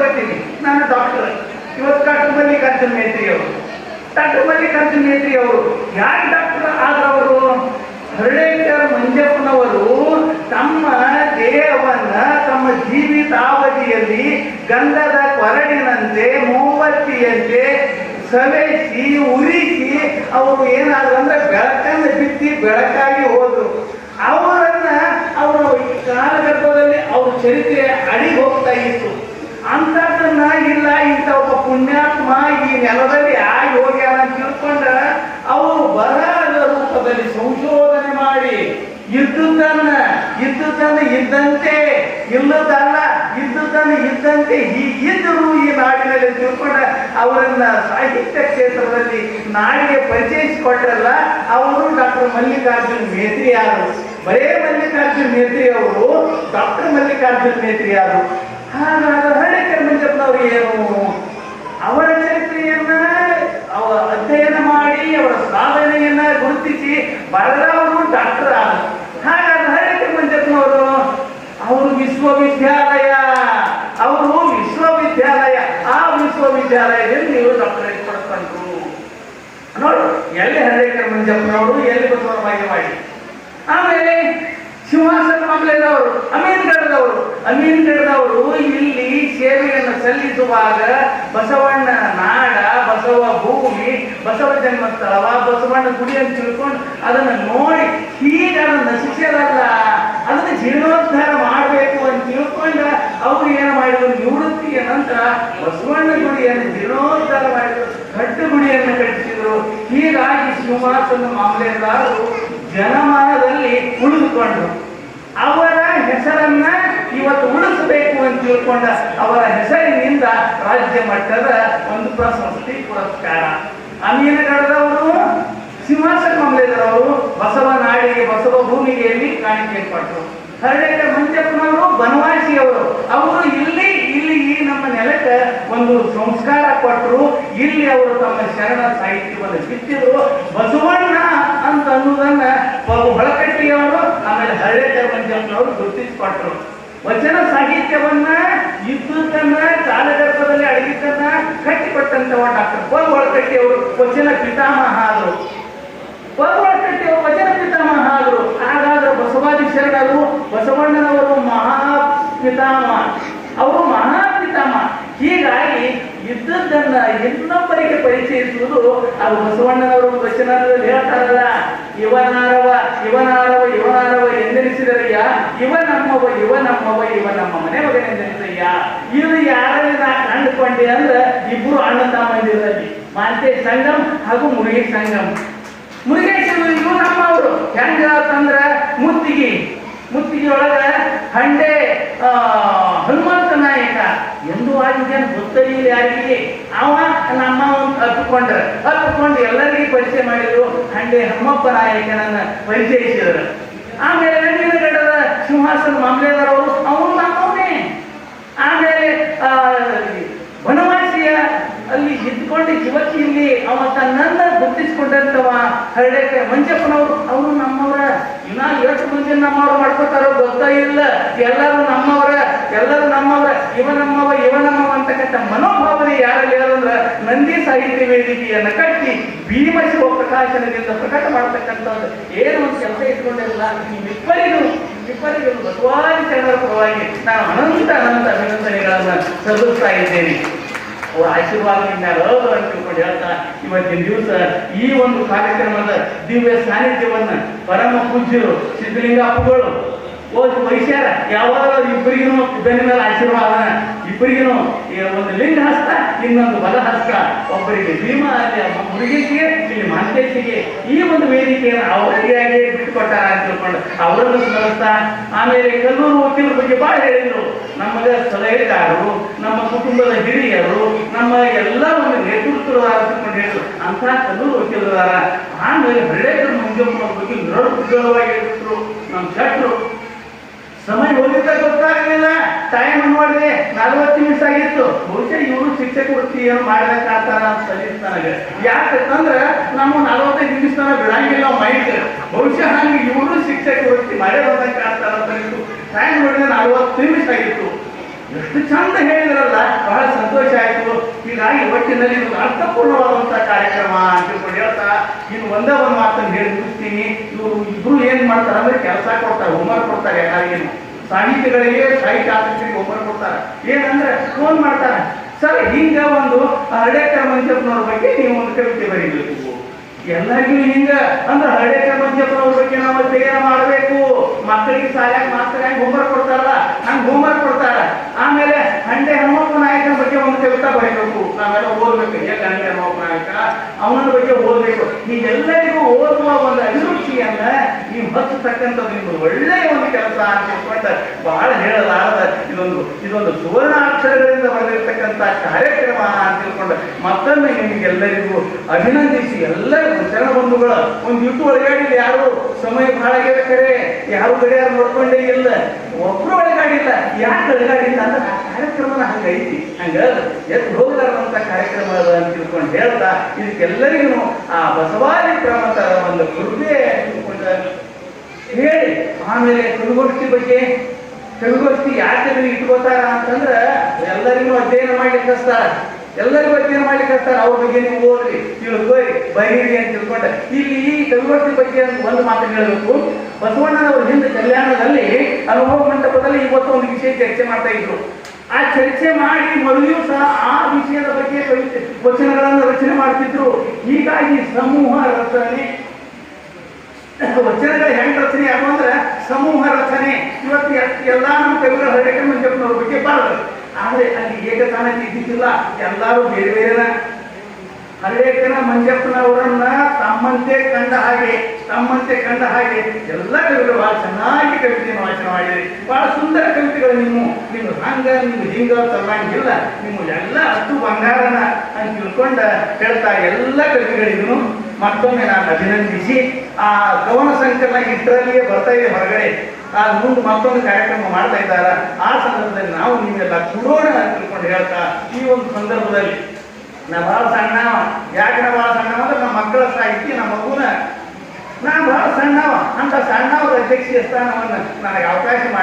ತಗೋತೀನಿ ನಾನು ಡಾಕ್ಟರ್ ಇವತ್ತು ಡಾಕ್ಟರ್ ಮಲ್ಲಿಕಾರ್ಜುನ್ ಮೇತ್ರಿ ಅವರು ಡಾಕ್ಟರ್ ಮಲ್ಲಿಕಾರ್ಜುನ್ ಮೇತ್ರಿ ಅವರು ಯಾರು ಡಾಕ್ಟರ್ ಆದವರು? ಹರಳೇಕರ್ ಮಂಜಪ್ಪನವರು ತಮ್ಮ ದೇಹವನ್ನ ತಮ್ಮ ಜೀವಿತಾವಧಿಯಲ್ಲಿ ಗಂಧದ ಕೊರಡಿನಂತೆ ಮೋಮತ್ತಿಯಂತೆ ಸವೆಸಿ, ಉರಿಸಿ, ಅವರು ಏನಾದ್ರು ಅಂದ್ರೆ ಬೆಳಕನ್ನು ಬಿತ್ತಿ ಬೆಳಕಾಗಿ ಹೋದ್ರು. ಅವರನ್ನ ಅವರ ಕಾಲಘಟ್ಟದಲ್ಲಿ ಅವ್ರ ಚರಿತ್ರೆ ಅಡಿ ಹೋಗ್ತಾ ಇತ್ತು. ಅಂಥದ್ದನ್ನ ಇಲ್ಲ ಇಂಥ ಒಬ್ಬ ಪುಣ್ಯಾತ್ಮ ಈ ನೆಲದಲ್ಲಿ ಆ ಹೋಗ್ಯಾನ ತಿಳ್ಕೊಂಡ ಅವರು ಬರದ ರೂಪದಲ್ಲಿ ಸಂಶೋಧನೆ ಮಾಡಿ ಇದ್ದುದನ್ನ ಇದ್ದುದನ್ನ ಇದ್ದಂತೆ, ಇಲ್ಲದಲ್ಲ ಇದ್ದುದನ್ನ ಇದ್ದಂತೆ ಹೀಗಿದ್ದರು ಈ ನಾಡಿನಲ್ಲಿ ತಿಳ್ಕೊಂಡ ಅವರನ್ನ ಸಾಹಿತ್ಯ ಕ್ಷೇತ್ರದಲ್ಲಿ ನಾಡಿಗೆ ಪರಿಚಯಿಸಿಕೊಟ್ರಲ್ಲ ಅವರು ಡಾಕ್ಟರ್ ಮಲ್ಲಿಕಾರ್ಜುನ್ ಮೇತ್ರಿ ಯಾರು? ಬರೇ ಮಲ್ಲಿಕಾರ್ಜುನ್ ಮೇತ್ರಿ ಅವರು, ಡಾಕ್ಟರ್ ಮಲ್ಲಿಕಾರ್ಜುನ್ ಮೇತ್ರಿ ಯಾರು? ಹಾಗಾದ್ರೆ ಹಳ್ಳಿಕರ್ ಮಂಜಪ್ಪನವರು ಏನು? ಅವರ ಚರಿತ್ರೆಯನ್ನ ಅವ ಅಧ್ಯಯನ ಮಾಡಿ, ಅವರ ಸಾಧನೆಯನ್ನ ಗುರುತಿಸಿ ಬರೆದವರು ಡಾಕ್ಟರ್ ಆದ ಹಾಗಾದ್ರೆ ಹಳ್ಳಿಕರ್ ಮಂಜಪ್ಪನವರು ಅವರು ವಿಶ್ವವಿದ್ಯಾಲಯ. ಅವರು ವಿಶ್ವವಿದ್ಯಾಲಯ. ಆ ವಿಶ್ವವಿದ್ಯಾಲಯದಲ್ಲಿ ನೀವು ಡಾಕ್ಟರೇಟ್ ಪಡ್ಕೊಂಡ್ರು ನೋಡು, ಎಲ್ಲಿ ಹಳ್ಳಿಕರ್ ಮಂಜಪ್ಪನವರು ಎಲ್ಲಿ ಬಸವನ ಮಾಡಿ. ಮಾಮಲೆದವರು ಅಮೀನ್ಗಢದವರು ಅಮೀನ್ಗಢದವರು ಇಲ್ಲಿ ಸೇವೆಯನ್ನು ಸಲ್ಲಿಸುವಾಗ ಬಸವಣ್ಣ ನಾಡ, ಬಸವ ಭೂಮಿ, ಬಸವ ಜನ್ಮಸ್ಥಳವ ಬಸವಣ್ಣ ಗುಡಿ ಅಂತ ತಿಳ್ಕೊಂಡು ಅದನ್ನು ನೋಡಿ ಹೀಗೆ ಅದನ್ನು ನಶಿಸಲ್ಲ ಅದನ್ನು ಜೀರ್ಣೋದ್ಧಾರ ಮಾಡಬೇಕು ಅಂತ ತಿಳ್ಕೊಂಡ ಅವರು ಏನು ಮಾಡಿದ್ರು? ನಿವೃತ್ತಿಯ ನಂತರ ಬಸವಣ್ಣ ಗುಡಿಯನ್ನು ಜೀರ್ಣೋದ್ಧಾರ ಮಾಡಿದ್ರು ದೊಡ್ಡ ಗುಡಿಯನ್ನು ಕಟ್ಟಿಸಿದ್ರು. ಹೀಗಾಗಿ ಶಿವಮಾತನ ಮಾಮಲೆದಾರರು ಜನಮಾನದಲ್ಲಿ ಉಳಿದುಕೊಂಡ್ರು. ಅವರ ಹೆಸರನ್ನ ಇವತ್ತು ಉಳಿಸಬೇಕು ಅಂತ ತಿಳ್ಕೊಂಡ ಅವರ ಹೆಸರಿನಿಂದ ರಾಜ್ಯ ಮಟ್ಟದ ಒಂದು ಪ್ರಶಸ್ತಿ ಪುರಸ್ಕಾರ. ಅಮೀನಗಢದವರು ಸಿಂಹಾಸನ ಮಂಗಲದವರು ಬಸವ ನಾಡಿಗೆ ಬಸವ ಭೂಮಿಗೆ ಎಲ್ಲಿ ಕಾಣಿಕೆ ಕೊಟ್ಟರು ಹರಡೇಕ ಮಂಜಪ್ಪನವರು ಬನವಾಸಿಯವರು. ಅವರು ಇಲ್ಲಿ ಇಲ್ಲಿ ಈ ನಮ್ಮ ನೆಲಕ್ಕೆ ಒಂದು ಸಂಸ್ಕಾರ ಕೊಟ್ಟರು ಇಲ್ಲಿ ಅವರು ತಮ್ಮ ಶರಣ ಸಾಹಿತ್ಯವನ್ನು ಬಿತ್ತಿದ್ರು. ಬಸವಣ್ಣ ಅಂತ ಅನ್ನೋದನ್ನ ಒಬ್ಬ ಹೊಳಕಟ್ಟಿಯವರು ಆಮೇಲೆ ಹರಡೇಕ ಮಂಜಪ್ಪನವರು ಗುರುತಿಸಿಕೊಟ್ರು ವಚನ ಸಾಹಿತ್ಯವನ್ನ ಇದ್ದುದನ್ನ ಕಾಲಗರ್ಭದಲ್ಲಿ ಅಡಗಿದ್ದನ್ನ ಕಟ್ಟಿಕೊಟ್ಟಂತವ ಡಾಕ್ಟರ್ ಪಲ್ ಒಳಕಟ್ಟಿ ಅವರು ವಚನ ಪಿತಾಮಹ ಆದರು. ಅವರು ವಚನ ಪಿತಾಮಹ ಆದರು. ಹಾಗಾದ್ರೆ ಬಸವಾದಿ ಶರಣರು, ಬಸವಣ್ಣನವರು ಮಹಾ ಪಿತಾಮ ಅವರು ಮಹಾ ಪಿತಾಮಹ ಹೀಗಾಗಿ ಇದ್ದದ್ದನ್ನ ಇನ್ನೊಬ್ಬರಿಗೆ ಪರಿಚಯಿಸುವುದು ಅದು ಬಸವಣ್ಣನವರು ವಚನದಲ್ಲಿ ಹೇಳ್ತಾರಲ್ಲ ಇವನಾರವ ಇವನಾರವ ಇವನಾರವ ಎಂದೆನಿಸಿದರಯ್ಯ ಇವ ನಮ್ಮವ ಇವ ನಮ್ಮವ ಇವ ನಮ್ಮ ಮನೆ ಮಗನೆಂದೆನಿಸಯ್ಯ ಇದು ಯಾರಲ್ಲಿ ನಾ ಕಂಡುಕೊಂಡೆ ಅಂದ್ರೆ ಇಬ್ರು ಅಣ್ಣ ತಮ್ಮಂದಿರಲ್ಲಿ. ಮಾಲ್ತೇ ಸಂಗಮ್ ಹಾಗೂ ಮುರುಗೇಶ್ ಸಂಗಮ್. ಮುರುಗೇಶ್ ಇವು ನಮ್ಮವರು. ಹೆಂಗ ಅಂತಂದ್ರ ಮುತ್ತಿಗೆ. ಮುತ್ತಿಗೆ ಒಳಗ ಹಂಡೆ ಹನುಮಂತ ನಾಯಕ. ಎಂದು ಆಗಿದ್ದೇನೆ ಗೊತ್ತಿಲ್ಲ ಯಾರಿಗೆ. ಅವ ನಮ್ಮ ಅಪ್ಪಿಕೊಂಡ್ರ ಅಪ್ಪಿಕೊಂಡು ಎಲ್ಲರಿಗೂ ಪರಿಚಯ ಮಾಡಿದ್ರು. ಹಂಡೆ ಹಮ್ಮಪ್ಪ ನಾಯಕನನ್ನ ಪರಿಚಯಿಸಿದರು. ಆಮೇಲೆ ರಂಗನಗಡದ ಸಿಂಹಾಸನ ಮಾಮಲೆದಾರವರು ಅವನು ನಮ್ಮವನೇ ಆಮೇಲೆ ಆ, ಬನವಾಸಿಯ ಅಲ್ಲಿ ಇದ್ಕೊಂಡು ಇವತ್ತು ಇಲ್ಲಿ ಅವ ತನ್ನನ್ನ ಗುರುತಿಸಿಕೊಂಡಂತವ ಹರಡಕ್ಕೆ ಮಂಜಪ್ಪನವರು, ಅವರು ನಮ್ಮವರ ಇನ್ನ ಎಷ್ಟು ಮಂದಿ ನಮ್ಮವ್ರು ಮಾಡ್ಕೋತಾರೋ ಗೊತ್ತಾ ಇಲ್ಲ. ಎಲ್ಲರೂ ನಮ್ಮವರ ಎಲ್ಲರೂ ನಮ್ಮವರ. ಇವ ನಮ್ಮವ ಇವ ನಮ್ಮವ ಅಂತಕ್ಕಂಥ ಮನೋಭಾವನೆ ಯಾರಲ್ಲಿ ಇರೋದಂದ್ರ ನಂದಿ ಸಾಹಿತ್ಯ ವೇದಿಕೆಯನ್ನ ಕಟ್ಟಿ ಭೀಮಶಿವ ಪ್ರಕಾಶನದಿಂದ ಪ್ರಕಟ ಮಾಡ್ತಕ್ಕಂಥವ್ರು ಏನು ಒಂದು ಕೆಲಸ ಇಟ್ಕೊಂಡಿರಲ್ಲ, ನಿಮ್ಮಿಬ್ಬರಿಗೂ ಇಬ್ಬರಿಗೂ ಭಗವಾನ್ ಚರಣರ ಪರವಾಗಿ ನಾನು ಅನಂತ ಅನಂತ ಅಭಿನಂದನೆಗಳನ್ನ ಸಲ್ಲಿಸ್ತಾ ಇದ್ದೇನೆ. ಅವ್ರ ಆಶೀರ್ವಾದದಿಂದ ಅಳೋದು ಅಂತ ತಿಳ್ಕೊಂಡು ಹೇಳ್ತಾ ಇವತ್ತಿನ ದಿವಸ ಈ ಒಂದು ಕಾರ್ಯಕ್ರಮದ ದಿವ್ಯ ಸಾನ್ನಿಧ್ಯವನ್ನ ಪರಮ ಪೂಜ್ಯರು ಸಿದ್ಧಲಿಂಗ ಅಪ್ಪಗಳು ಓದ್ ವೈಶ್ಯರ ಯಾವಾಗ ಇಬ್ಬರಿಗೂ ಬೆನ್ನ ಮೇಲೆ ಆಶೀರ್ವಾದ. ಇಬ್ಬರಿಗೂ ಒಂದು ಲಿಂಗ ಹಸ್ತ, ಇನ್ನೊಂದು ಬಲ ಹಸ್ತ. ಒಬ್ಬರಿಗೆ ಭೀಮ ಅಲ್ಲಿ ಮುರುಗೇಶಿಗೆ, ಇಲ್ಲಿ ಮಾಂತೇಶಿಗೆ ಈ ಒಂದು ವೇದಿಕೆಯನ್ನು ಅವರಿಗಾಗಿ ಬಿಟ್ಟುಕೊಟ್ಟಾರ ಅಂತ ತಿಳ್ಕೊಂಡು ಅವರನ್ನು ಸ್ಮರಿಸ್ತಾ, ಆಮೇಲೆ ಕಲ್ಲೂರು ವಕೀಲರ ಬಗ್ಗೆ ಭಾಳ ಹೇಳಿದ್ರು. ನಮ್ಮದ ಸಲಹೆಗಾರರು, ನಮ್ಮ ಕುಟುಂಬದ ಹಿರಿಯರು, ನಮ್ಮ ಎಲ್ಲ ಒಂದು ನೇತೃತ್ವದಾರ ತಿಳ್ಕೊಂಡು ಹೇಳಿದ್ರು. ಅಂತ ಕಲ್ಲೂರು ವಕೀಲರಾರ ಆಮೇಲೆ ಹಳ್ಳಿಕರ ಮಂಜಮ್ಮ ಬಗ್ಗೆ ನಿರರ್ಗಳವಾಗಿ ಹೇಳಿದ್ರು. ನಮ್ಮ ಶಟ್ರು, ಸಮಯ ಹೋಗಿದ್ದ ಗೊತ್ತಾಗಲಿಲ್ಲ. ಟೈಮ್ ನೋಡ್ರಿ ನಲ್ವತ್ತು ನಿಮಿಷ ಆಗಿತ್ತು. ಬಹುಶಃ ಇವರು ಶಿಕ್ಷಕ ಏನು ಮಾಡ್ಬೇಕಾಗ್ತಾರ ಅಂತ ಸಲೀಸ್ ನನಗೆ. ಯಾಕಂದ್ರೆ ನಮ್ಮ ನಲ್ವತ್ತೈದು ನಿಮಿಷ ತನಕ ಬಿಡಂಗಿಲ್ಲ ಮೈಂಡ್ ಬಹುಶಃ ಹಂಗೆ ಇವರು ಶಿಕ್ಷಕ ವೃತ್ತಿ ಮಾಡೇ ಬರ್ಬೇಕಾಗ್ತಾರ ಇತ್ತು ಟೈಮ್ ನೋಡಿದ್ರೆ ನಲ್ವತ್ತು ನಿಮಿಷ ಆಗಿತ್ತು. ಎಷ್ಟು ಚಂದ ಹೇಳಿದ್ರಲ್ಲ, ಬಹಳ ಹೀಗಾಗಿ ಒಟ್ಟಿನಲ್ಲಿ ಒಂದು ಅರ್ಥಪೂರ್ಣವಾದಂಥ ಕಾರ್ಯಕ್ರಮ ಅಂತ ಹೇಳ್ತಾ, ಇನ್ನು ಒಂದೇ ಒಂದು ಮಾತನ್ನು ಹೇಳಿ ಮುಗಿಸ್ತೀನಿ. ಇವರು ಇಬ್ರು ಏನ್ ಮಾಡ್ತಾರೆ ಅಂದ್ರೆ ಕೆಲಸ ಕೊಡ್ತಾರೆ ಹೋಮ್ವರ್ಕ್ ಕೊಡ್ತಾರೆ ಎಲ್ಲರಿಗೇನು ಸಾಹಿತ್ಯಗಳಿಗೆ ಸಾಹಿತ್ಯ ಆಸಕ್ತಿಗೆ ಒಬ್ಬರು ಕೊಡ್ತಾರೆ. ಏನಂದ್ರೆ ಫೋನ್ ಮಾಡ್ತಾರೆ. ಸರ್, ಹಿಂಗ ಒಂದು ಹರಡೇಕರ್ ಮಂಜಪ್ಪನವ್ರ ಬಗ್ಗೆ ನೀವು ಒಂದು ಕವಿತೆ ಬರೀಬೇಕು. ಎಲ್ಲರಿಗೂ ಹಿಂಗ ಅಂದ್ರೆ ಹರಡೇಕರ್ ಮಂಜಪ್ಪನವ್ರ ಬಗ್ಗೆ ನಾವು ಅಧ್ಯಯನ ಮಾಡಬೇಕು. ಮಕ್ಕಳಿಗೆ ಸಾಲಾಗಿ ಮಾಸ್ತರ್ ಹೆಂಗ್ ಹೋಮ್ವರ್ಕ್ ಕೊಡ್ತಾರಲ್ಲ ಹಂಗ್ ಹೋಮ್ವರ್ಕ್ ಕೊಡ್ತಾರ. ಆಮೇಲೆ ಹಂಡೆ ಹನುಮಪ್ಪ ನಾಯಕನ ಬಗ್ಗೆ ಒಂದು ಕವಿತಾ ಬರೀಬೇಕು. ನಾವೆಲ್ಲ ಓದ್ಬೇಕು. ಎಲ್ಲ ಹಂಡೆ ಹನುಮಪ್ಪ ನಾಯಕ? ಅವನ ಬಗ್ಗೆ ಓದ್ಬೇಕು. ಹೀಗೆಲ್ಲ ನೀವು ಒಂದು ಒಳ್ಳೆಯ ಒಂದು ಕೆಲಸ ಅಂತ ಬಹಳ ಹೇಳಲಾರದ ಇದೊಂದು ಇದೊಂದು ಸುವರ್ಣ ಅಕ್ಷರಗಳಿಂದ ಬಂದಿರತಕ್ಕಂಥ ಕಾರ್ಯಕ್ರಮ ಅಂತ ತಿಳ್ಕೊಂಡು ಮತ್ತೊಮ್ಮೆ ನಿಮಗೆಲ್ಲರಿಗೂ ಅಭಿನಂದಿಸಿ ಎಲ್ಲರಿಗೂ ಜನ ಬಂಧುಗಳ, ಒಂದು ಇಟ್ಟು ಒಳಗಾಡಿಲ್ಲ ಯಾರು ಸಮಯ ಬಹಳ ಕರೆ ಯಾರು ಗಡಿಯಾರ ನೋಡ್ಕೊಂಡೇ ಇಲ್ಲ, ಒಬ್ರು ಒಳಗಾಡಿಲ್ಲ ಯಾಕೆ ಒಳಗಾಡಿಲ್ಲ ಅಂದ್ರೆ ಆ ಕಾರ್ಯಕ್ರಮನ ಹಂಗೈತಿ ಹಂಗ ಎದ್ದು ಹೋಗಲಾರಂತ ಕಾರ್ಯಕ್ರಮ ಅದ ಅಂತ ತಿಳ್ಕೊಂಡು ಹೇಳ್ತಾ, ಇದಕ್ಕೆಲ್ಲರಿಗೂ ಆ ಬಸವಾದಿ ಪ್ರಮತರ ಒಂದು ಕೃಪೆ ತಿಳ್ಕೊಂಡ ಆಮೇಲೆ ಕವಿಗೋಷ್ಠಿ ಬಗ್ಗೆ ಕವಿಗೋಷ್ಠಿ ಯಾಕೆ ಇಟ್ಕೋತಾರ ಅಂತಂದ್ರ ಎಲ್ಲರಿಗೂ ಅಧ್ಯಯನ ಮಾಡ್ಲಿಕ್ಕೆ ಕಸ್ತಾರ ಎಲ್ಲರಿಗೂ ಅಧ್ಯಯನ ಮಾಡ್ಲಿಕ್ಕೆ ಕಸ್ತಾರ ಅವ್ರ ಬಗ್ಗೆ ನೀವು ಓದ್ರಿ ತಿಳ್ಕೋರಿ ಬೈರಿ ಅಂತ ತಿಳ್ಕೊಂಡೆ ಇಲ್ಲಿ ಈ ಬಗ್ಗೆ ಒಂದು ಮಾತು ಹೇಳಬೇಕು. ಬಸವಣ್ಣನವರು ಹಿಂದೆ ಕಲ್ಯಾಣದಲ್ಲಿ ಅನುಭವ ಮಂಟಪದಲ್ಲಿ ಇವತ್ತು ಒಂದು ವಿಷಯ ಚರ್ಚೆ ಮಾಡ್ತಾ ಇದ್ರು. ಆ ಚರ್ಚೆ ಮಾಡಿ ಮರುದಿಯೂ ಸಹ ಆ ವಿಷಯದ ಬಗ್ಗೆ ವಚನಗಳನ್ನು ರಚನೆ ಮಾಡ್ತಿದ್ರು. ಹೀಗಾಗಿ ಸಮೂಹ ರಚನೆ. ವಚನಗಳ ಹೆಂಗ್ ರಚನೆ ಯಾಕಂದ್ರೆ ಸಮೂಹ ರಚನೆ. ಇವತ್ತು ಎಲ್ಲ ನಮ್ಮ ತೆಲುಗು ಹರಡಕ್ಕೆ ಮಂಜಪ್ಪನವ್ರ ಬಗ್ಗೆ ಬಾರದು ಆದ್ರೆ ಅಲ್ಲಿ ಏಕತಾನ ಇದ್ದಿದ್ದಿಲ್ಲ. ಎಲ್ಲರೂ ಬೇರೆ ಬೇರೆನ. ಹರಡೇಕನ ಮಂಜಪ್ಪನವರನ್ನ ತಮ್ಮಂತೆ ಕಂಡ ಹಾಗೆ, ತಮ್ಮಂತೆ ಕಂಡ ಹಾಗೆ ಎಲ್ಲ ಕವಿಗಳು ಬಹಳ ಚೆನ್ನಾಗಿ ಕವಿತೆಯನ್ನು ವಾಚನ ಮಾಡಿದ್ರಿ ಬಹಳ ಸುಂದರ ಕವಿತೆಗಳು ನಿಮ್ಮ ನಿಮ್ಮ ಹಂಗ, ನಿಮ್ಮ ಹಿಂಗ ತಲ್ಲಂಗಿಲ್ಲ ನಿಮ್ಮ ಎಲ್ಲ ಅಷ್ಟು ಬಂಗಾರನ ಅಂತ ತಿಳ್ಕೊಂಡ ಹೇಳ್ತಾ ಎಲ್ಲ ಕವಿಗಳಿಗೂ ಮತ್ತೊಮ್ಮೆ ನಾನು ಅಭಿನಂದಿಸಿ, ಆ ಕವನ ಸಂಕಲನ ಇಷ್ಟರಲ್ಲಿಯೇ ಬರ್ತಾ ಇದೆ ಹೊರಗಡೆ. ಆ ಮುಂದೆ ಮತ್ತೊಂದು ಕಾರ್ಯಕ್ರಮ ಮಾಡ್ತಾ ಇದ್ದಾರ? ಆ ಸಂದರ್ಭದಲ್ಲಿ ನಾವು ನೀವೆಲ್ಲ ಕೊಡೋಣ ಅಂತ ತಿಳ್ಕೊಂಡು ಹೇಳ್ತಾ ಈ ಒಂದು ಸಂದರ್ಭದಲ್ಲಿ. ನಾ ಭಾಳ ಸಣ್ಣ ಯಾಕೆ ನಾ ಭಾಳ ಸಣ್ಣ ಅಂದ್ರೆ ನಮ್ಮ ಮಕ್ಕಳ ಸಾಹಿತ್ಯ, ನಮ್ಮ ಮಗುನ ನಾ ಭಾಳ ಸಣ್ಣವ ಅಂತ ಸಣ್ಣವ್ರ ಅಧ್ಯಕ್ಷೀಯ ಸ್ಥಾನವನ್ನು ನನಗೆ ಅವಕಾಶ ಮಾಡಿ